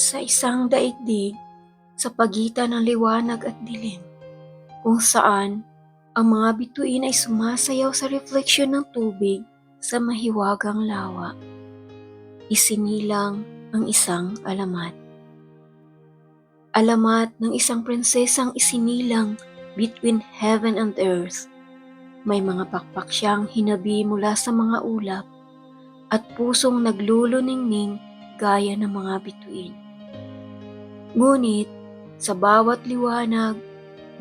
sa isang daigdig sa pagitan ng liwanag at dilim, kung saan ang mga bituin ay sumasayaw sa refleksyon ng tubig sa mahiwagang lawa. Isinilang ang isang alamat. Alamat ng isang prinsesang isinilang between heaven and earth. May mga pakpak siyang hinabi mula sa mga ulap at pusong nagluluningning gaya ng mga bituin. Ngunit sa bawat liwanag,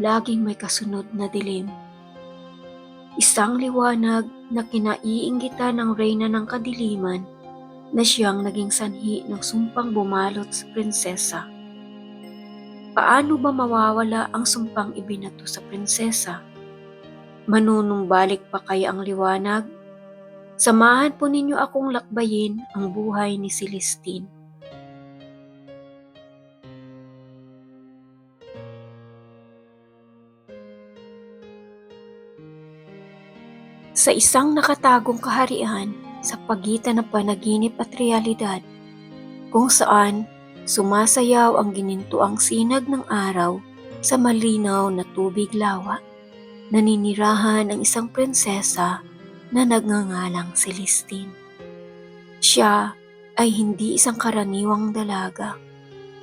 laging may kasunod na dilim. Isang liwanag na kinaiinggitan ng reyna ng kadiliman na siyang naging sanhi ng sumpang bumalot sa prinsesa. Paano ba mawawala ang sumpang ibinato sa prinsesa? Manunumbalik pa kaya ang liwanag? Samahan po ninyo akong lakbayin ang buhay ni Celestine. Sa isang nakatagong kaharian sa pagitan ng panaginip at realidad, kung saan sumasayaw ang ginintuang sinag ng araw sa malinaw na tubig lawa, naninirahan ang isang prinsesa na nagngangalang Celestine. Siya ay hindi isang karaniwang dalaga.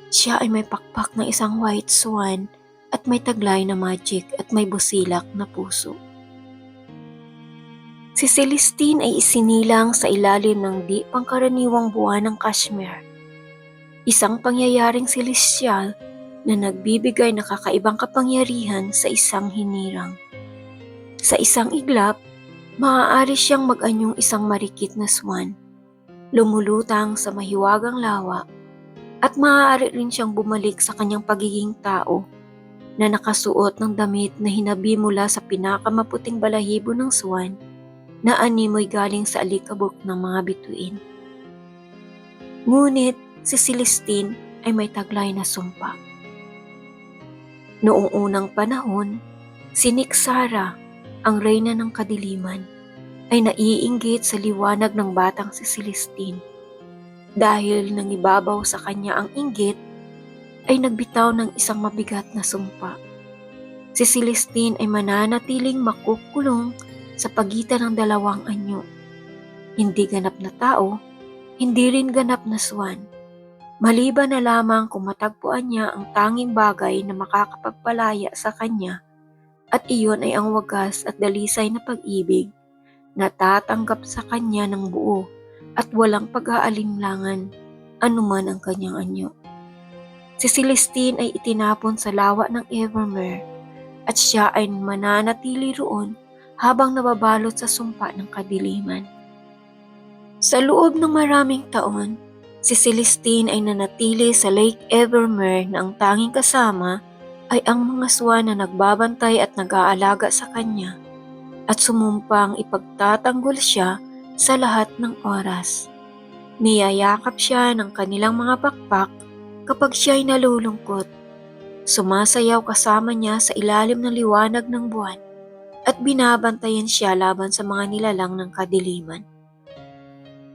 Siya ay may pakpak na isang white swan at may taglay na magic at may busilak na puso. Si Celestine ay isinilang sa ilalim ng di pangkaraniwang buwan ng Kashmir. Isang pangyayaring celestial na nagbibigay ng kakaibang kapangyarihan sa isang hinirang. Sa isang iglap, maaari siyang mag-anyong isang marikit na swan, lumulutang sa mahiwagang lawa, at maaari rin siyang bumalik sa kanyang pagiging tao na nakasuot ng damit na hinabi mula sa pinakamaputing balahibo ng swan na animoy galing sa alikabok ng mga bituin. Ngunit si Celestine ay may taglay na sumpa. Noong unang panahon, si Niksara, ang reyna ng kadiliman, ay naiinggit sa liwanag ng batang si Celestine. Dahil nangibabaw sa kanya ang inggit, ay nagbitaw ng isang mabigat na sumpa. Si Celestine ay mananatiling makukulong sa pagitan ng dalawang anyo. Hindi ganap na tao, hindi rin ganap na swan. Maliban na lamang kung matagpuan niya ang tanging bagay na makakapagpalaya sa kanya at iyon ay ang wagas at dalisay na pag-ibig na tatanggap sa kanya ng buo at walang pag-aalinlangan anuman ang kanyang anyo. Si Celestine ay itinapon sa lawa ng Evermere at siya ay mananatili roon habang nababalot sa sumpa ng kadiliman. Sa loob ng maraming taon, si Celestine ay nanatili sa Lake Evermere na ang tanging kasama ay ang mga swan na nagbabantay at nag-aalaga sa kanya at sumumpang ipagtatanggol siya sa lahat ng oras. Niyayakap siya ng kanilang mga pakpak kapag siya ay nalulungkot. Sumasayaw kasama niya sa ilalim ng liwanag ng buwan at binabantayan siya laban sa mga nilalang ng kadiliman.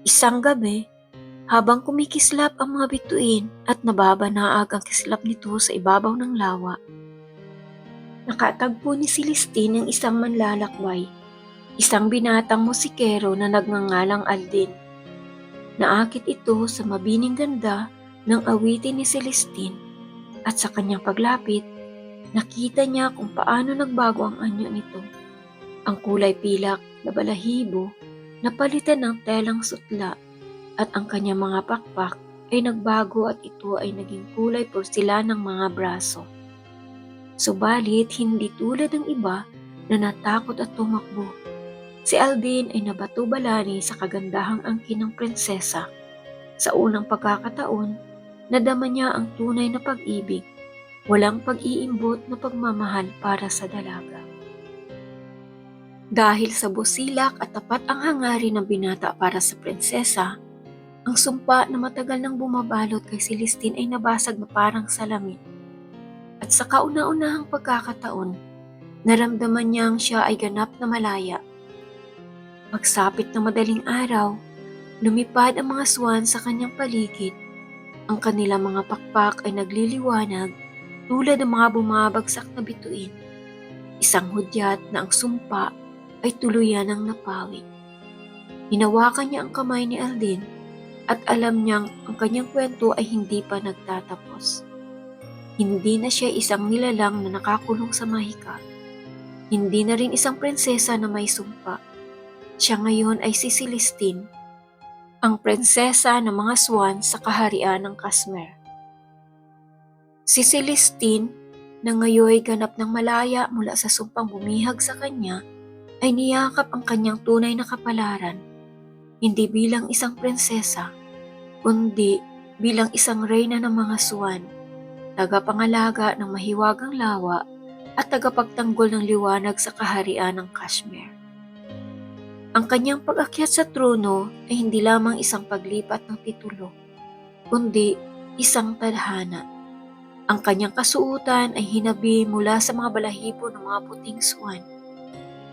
Isang gabi, habang kumikislap ang mga bituin at nababanaag ang kislap nito sa ibabaw ng lawa, nakatagpo ni Celestine ng isang manlalakway, isang binatang musikero na nagngangalang Aldin. Naakit ito sa mabining ganda ng awitin ni Celestine at sa kanyang paglapit, nakita niya kung paano nagbago ang anyo nito. Ang kulay pilak na balahibo napalitan ng telang sutla at ang kanyang mga pakpak ay nagbago at ito ay naging kulay porsila ng mga braso. Subalit hindi tulad ng iba na natakot at tumakbo. Si Aldin ay nabatubalani sa kagandahang angkin ng prinsesa. Sa unang pagkakataon, nadama niya ang tunay na pag-ibig, walang pag-iimbot na pagmamahal para sa dalaga. Dahil sa busilak at tapat ang hangarin ng binata para sa prinsesa, ang sumpa na matagal nang bumabalot kay Celestine ay nabasag na parang salamin. At sa kauna-unahang pagkakataon, naramdaman niyang siya ay ganap na malaya. Pagsapit ng madaling araw, lumipad ang mga swan sa kanyang paligid Ang kanilang mga pakpak ay nagliliwanag tulad ng mga bumabagsak na bituin. Isang hudyat na ang sumpa ay tuluyan ng napawi. Hinawakan niya ang kamay ni Aldin at alam niyang ang kanyang kwento ay hindi pa nagtatapos. Hindi na siya isang nilalang na nakakulong sa mahika. Hindi na rin isang prinsesa na may sumpa. Siya ngayon ay si Celestine, ang prinsesa ng mga swan sa kaharian ng Kashmir. Si Celestine, na ngayoy ganap ng malaya mula sa sumpang bumihag sa kanya, ay niyakap ang kanyang tunay na kapalaran, hindi bilang isang prinsesa, kundi bilang isang reyna ng mga swan, tagapangalaga ng mahiwagang lawa at tagapagtanggol ng liwanag sa kaharian ng Kashmir. Ang kanyang pag-akyat sa trono ay hindi lamang isang paglipat ng titulo, kundi isang tadhana. Ang kanyang kasuutan ay hinabi mula sa mga balahibo ng mga puting swan.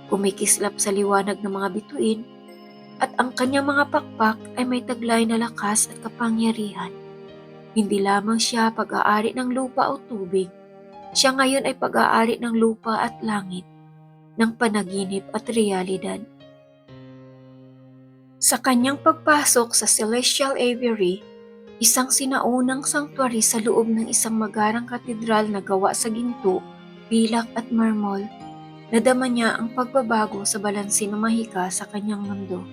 Kumikislap sa liwanag ng mga bituin at ang kanyang mga pakpak ay may taglay na lakas at kapangyarihan. Hindi lamang siya pag-aari ng lupa o tubig, siya ngayon ay pag-aari ng lupa at langit, ng panaginip at realidad. Sa kanyang pagpasok sa Celestial Aviary, isang sinaunang sanctuary sa loob ng isang magarang katedral na gawa sa ginto, pilak at marmol, nadama niya ang pagbabago sa balanse ng mahika sa kanyang mundo.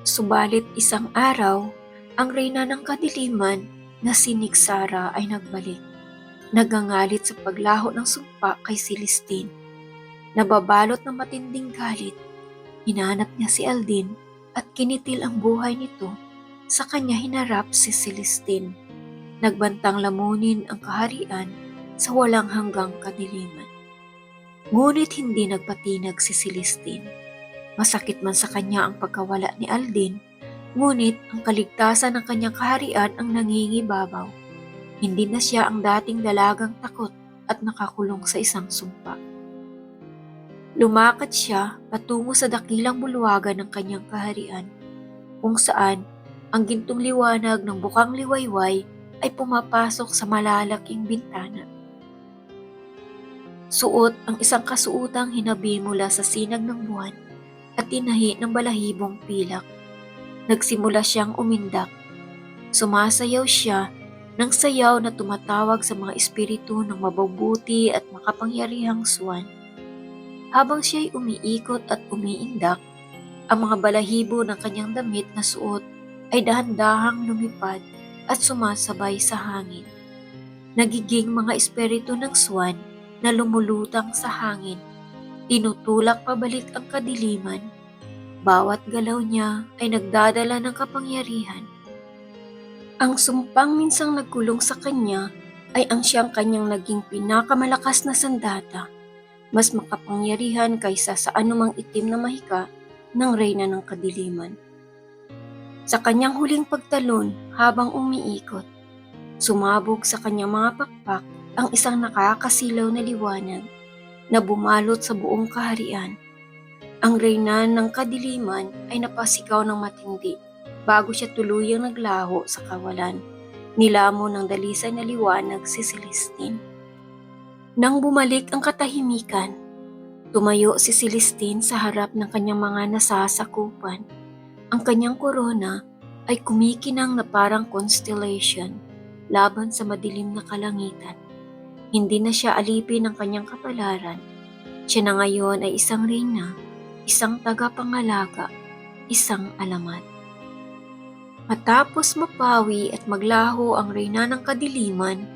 Subalit isang araw, ang reyna ng kadiliman na si Niksara ay nagbalik. Nagangalit sa paglaho ng sumpa kay Celestine. Nababalot ng matinding galit, hinanap niya si Aldin at kinitil ang buhay nito sa kanya hinarap si Celestine. Nagbantang lamunin ang kaharian sa walang hanggang kadiliman. Ngunit hindi nagpatinag si Celestine. Masakit man sa kanya ang pagkawala ni Aldin, ngunit ang kaligtasan ng kanyang kaharian ang nangingibabaw. Hindi na siya ang dating dalagang takot at nakakulong sa isang sumpa. Lumakad siya patungo sa dakilang bulwagan ng kanyang kaharian, kung saan ang gintong liwanag ng bukang liwayway ay pumapasok sa malalaking bintana. Suot ang isang kasuutang hinabi mula sa sinag ng buwan at tinahi ng balahibong pilak. Nagsimula siyang umindak. Sumasayaw siya ng sayaw na tumatawag sa mga espiritu ng mabubuti at makapangyarihang swan. Habang siya'y umiikot at umiindak, ang mga balahibo ng kanyang damit na suot ay dahan-dahang lumipad at sumasabay sa hangin. Nagiging mga espiritu ng swan na lumulutang sa hangin. Tinutulak pabalik ang kadiliman. Bawat galaw niya ay nagdadala ng kapangyarihan. Ang sumpang minsang nagkulong sa kanya ay ang siyang kanyang naging pinakamalakas na sandata, mas makapangyarihan kaysa sa anumang itim na mahika ng reyna ng kadiliman. Sa kanyang huling pagtalon habang umiikot, sumabog sa kanyang mga pakpak ang isang nakakasilaw na liwanag na bumalot sa buong kaharian. Ang reyna ng kadiliman ay napasigaw ng matindi bago siya tuluyang naglaho sa kawalan. Nilamo ng dalisay na liwanag si Celestine. Nang bumalik ang katahimikan, tumayo si Celestine sa harap ng kanyang mga nasasakupan. Ang kanyang korona ay kumikinang na parang constellation laban sa madilim na kalangitan. Hindi na siya alipin ng kanyang kapalaran. Siya na ngayon ay isang reyna, isang tagapangalaga, isang alamat. Matapos mapawi at maglaho ang reyna ng kadiliman,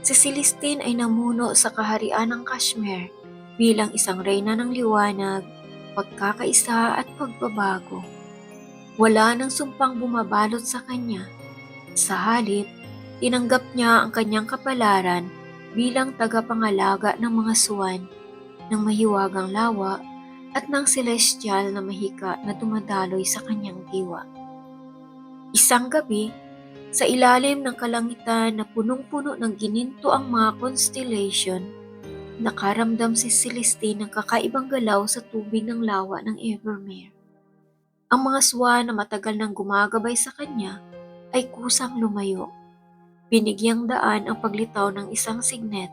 si Celestine ay namuno sa kaharian ng Kashmir bilang isang reyna ng liwanag, pagkakaisa at pagbabago. Wala nang sumpang bumabalot sa kanya. Sa halip, tinanggap niya ang kanyang kapalaran bilang tagapangalaga ng mga suwan, ng mahiwagang lawa at ng celestial na mahika na dumadaloy sa kanyang diwa. Isang gabi, sa ilalim ng kalangitan na punong-puno ng gininto ang mga constellation, nakaramdam si Celestine ng kakaibang galaw sa tubig ng lawa ng Evermere. Ang mga swan na matagal nang gumagabay sa kanya ay kusang lumayo. Binigyang daan ang paglitaw ng isang signet,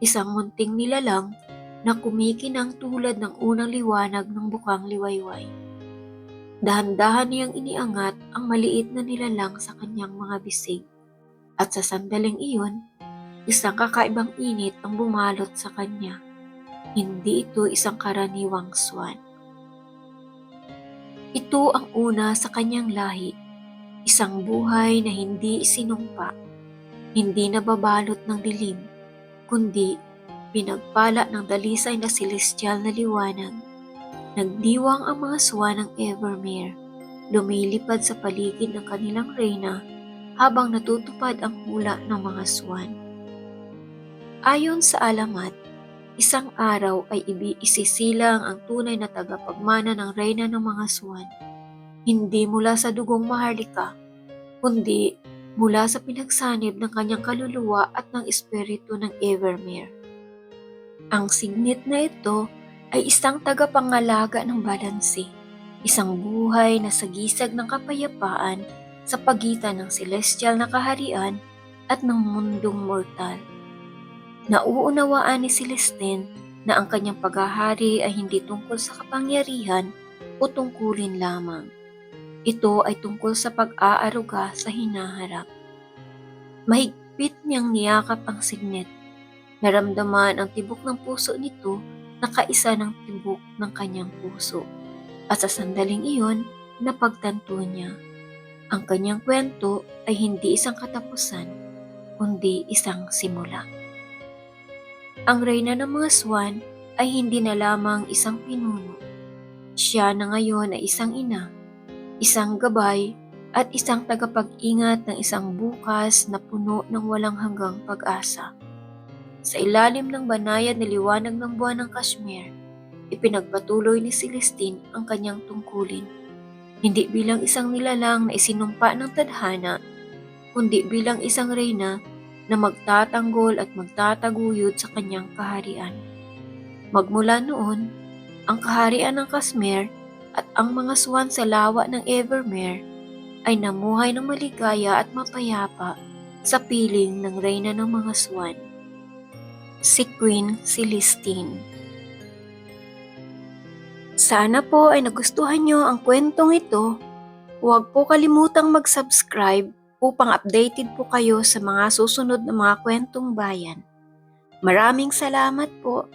isang munting nilalang na kumikinang tulad ng unang liwanag ng bukang liwayway. Dahan-dahan niyang iniangat ang maliit na nilalang sa kanyang mga bisig. At sa sandaling iyon, isang kakaibang init ang bumalot sa kanya. Hindi ito isang karaniwang swan. Ito ang una sa kanyang lahi, isang buhay na hindi isinumpa, hindi nababalot ng dilim, kundi pinagpala ng dalisay na celestial na liwanag. Nagdiwang ang mga swan ng Evermere, lumilipad sa paligid ng kanilang reyna habang natutupad ang hula ng mga swan. Ayon sa alamat, isang araw ay isisilang ang tunay na tagapagmana ng reyna ng mga swan. Hindi mula sa dugong maharlika, kundi mula sa pinagsanib ng kanyang kaluluwa at ng espiritu ng Evermere. Ang signet na ito ay isang tagapangalaga ng balanse, isang buhay na sagisag ng kapayapaan sa pagitan ng celestial na kaharian at ng mundong mortal. Nauunawaan ni Celestine na ang kanyang paghahari ay hindi tungkol sa kapangyarihan o tungkulin lamang. Ito ay tungkol sa pag-aaruga sa hinaharap. Mahigpit niyang niyakap ang signet. Naramdaman ang tibok ng puso nito na kaisa ng tibok ng kanyang puso. At sa sandaling iyon, napagtanto niya. Ang kanyang kwento ay hindi isang katapusan, kundi isang simula. Ang reyna ng mga swan ay hindi na lamang isang pinuno. Siya na ngayon ay isang ina, isang gabay, at isang tagapag-ingat ng isang bukas na puno ng walang hanggang pag-asa. Sa ilalim ng banayad na liwanag ng buwan ng Kashmir, ipinagpatuloy ni Celestine ang kanyang tungkulin. Hindi bilang isang nilalang na isinumpa ng tadhana, kundi bilang isang reyna na magtatanggol at magtataguyod sa kanyang kaharian. Magmula noon, ang kaharian ng Kashmir at ang mga swan sa lawa ng Evermere ay namuhay ng maligaya at mapayapa sa piling ng reyna ng mga swan si Queen Celestine. Sana po ay nagustuhan nyo ang kwentong ito. Huwag po kalimutang mag-subscribe upang updated po kayo sa mga susunod na mga kwentong bayan. Maraming salamat po.